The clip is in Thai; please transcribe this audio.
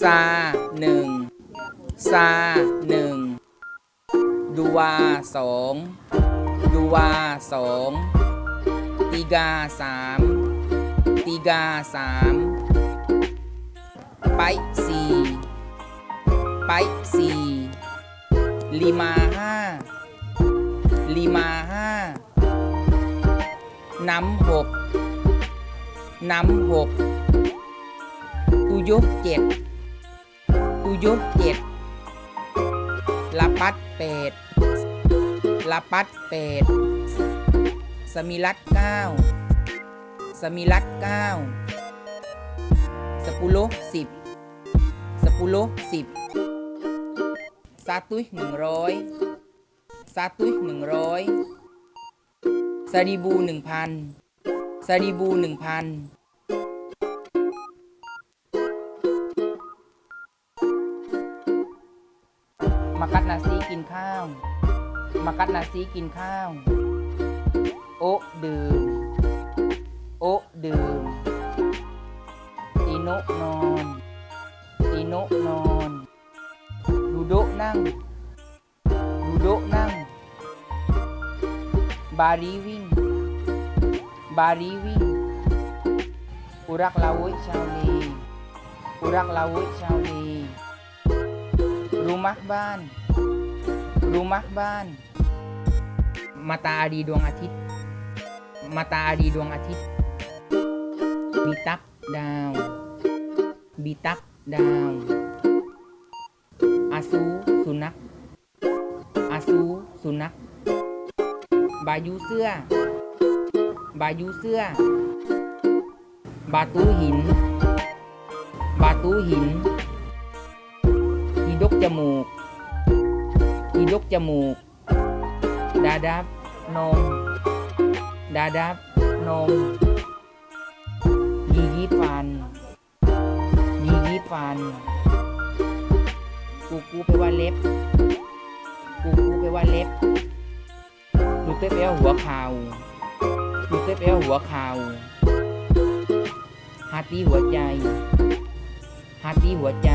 ซาหนึ่งซาหนึ่งดูวาสองดูวาสองติกาสามติกาสามไปสี่ไปสี่ลิมาห้าลิมาห้าน้ำหกน้ำหกตุยกเจ็ด ยุกเจ็ดละปัดแปดละปัดแปดสมิรัตเก้าสมิรัตเก้าสปุโลสิบสปุโลสิบซาตุยหนึ่งร้อยซาตุยหนึ่งร้อยซาดีบูหนึ่งพันซาดีบูหนึ่งพัน มากัดนาซีกินข้าว มากัดนาซีกินข้าว โอะดื่ม โอะดื่มตีโนนอนตีโนนอนดูโดนั่งดูโดนั่ง บารีวิ่ง บารีวิ่ง อุรักลาวุชาวเลอุรักลาวุชาวเล rumah ban rumah ban matahari ดวงอาทิตย์ matahari ดวงอาทิตย์ บีตักดาว บีตักดาว อาซูสุนัข อาซูสุนัข บายูเสื้อ บายูเสื้อ บาตูหิน บาตูหินอีดก จมูกอีดกจมูก ดาดับนมดาดับนมยียีฟันยียีฟัน กูกูไปว่าเล็บ กูกูไปว่าเล็บดูเต้ไปลว่าหัวเข่าดูเต้ไปลว่าหัวเข่าฮาร์ตีหัวใจฮาร์ตีหัวใจ